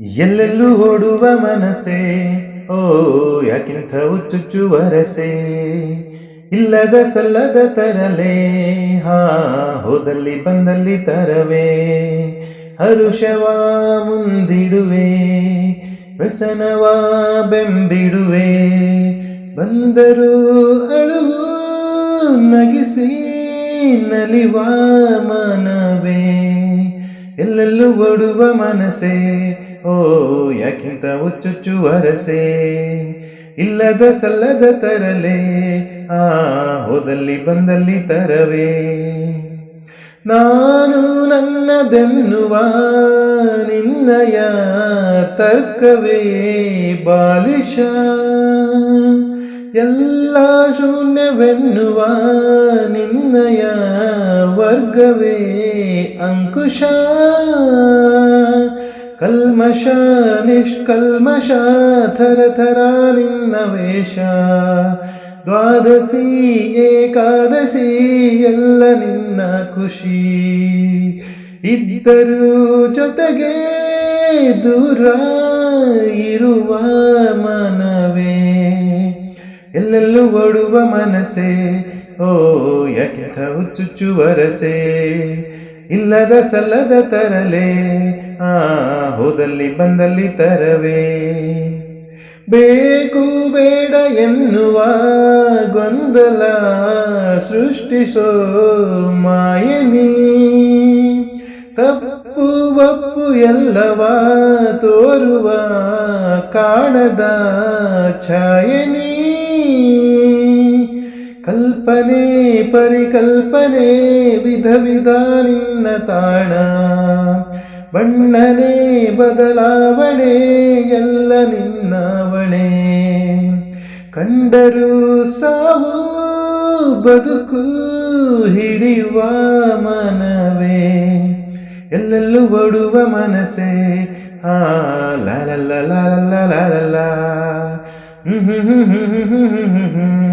ಎಲ್ಲೆಲ್ಲೂ ಓಡುವ ಮನಸ್ಸೇ? ಓ, ಯಾಕಿಂಥ ಹುಚ್ಚುಚ್ಚು ವರಸೆ? ಇಲ್ಲದ ಸಲ್ಲದ ತರಲೇ? ಹಾ, ಹೋದಲ್ಲಿ ಬಂದಲ್ಲಿ ತರವೇ? ಹರುಷವ ಮುಂದಿಡುವೆ, ವ್ಯಸನವ ಬೆಂಬಿಡುವೆ. ಬಂದರು ಅಳುವು ನಗಿಸಿ ನಲಿವ ಮನವೇ? ಎಲ್ಲೆಲ್ಲೂ ಓಡುವ ಮನಸ್ಸೇ? ಓ ಯಾಕಿಂತ ಹುಚ್ಚುಚ್ಚು ವರಸೆ ಇಲ್ಲದ ಸಲ್ಲದ ತರಲೆ? ಆ, ಹೋದಲ್ಲಿ ಬಂದಲ್ಲಿ ತರವೇ? ನಾನು ನನ್ನದೆನ್ನುವ ನಿನ್ನಯ ತರ್ಕವೇ ಬಾಲಿಶ? ಎಲ್ಲ ಶೂನ್ಯವೆನ್ನುವ ನಿನ್ನಯ ವರ್ಗವೇ? ಅಂಕುಶ ಕಲ್ಮಶ ನಿಷ್ಕಲ್ಮಶ ಥರ ಥರ ನಿನ್ನ ವೇಷ ದ್ವಾದಶಿ ಏಕಾದಶಿ ಎಲ್ಲ ನಿನ್ನ ಖುಷಿ ಇದ್ದರೂ ಜೊತೆಗೆ ದೂರ ಇರುವ ಮನವೇ ಎಲ್ಲೆಲ್ಲೂ ಓಡುವ ಮನಸೆ ಓ ಯಾಕೆ ಹುಚ್ಚುಚ್ಚು ವರಸೆ. ಇಲ್ಲದ ಸಲ್ಲದ ತರಲೆ, ಆ ಹೋದಲ್ಲಿ ಬಂದಲ್ಲಿ ತರವೇ. ಬೇಕು ಬೇಡ ಎನ್ನುವ ಗೊಂದಲ ಸೃಷ್ಟಿಸೋ ಮಾಯನಿ ತಪ್ಪು ಒಪ್ಪು ಎಲ್ಲವ ತೋರುವ ಕಾಣದ ಛಾಯನಿ ಕಲ್ಪನೆ, ಪರಿಕಲ್ಪನೆ ವಿಧ ವಿಧ ನಿನ್ನ ತಾಣ. ಬಣ್ಣನೆ, ಬದಲಾವಣೆ, ಎಲ್ಲ ನಿನ್ನವಣೆ. ಕಂಡರು ಸಾವು, ಬದುಕು ಹಿಡಿಯುವ ಮನವೇ. ಎಲ್ಲೆಲ್ಲೂ ಓಡುವ ಮನಸೆ ಆ ಲ ಹ್ಮ್ ಹ್ಮ್ ಹ್ಮ್ ಹ್ಮ್ ಹ್ಮ್ ಹ್ಮ್ ಹ್ಮ್ ಹ್ಮ್ ಹ್ಮ್.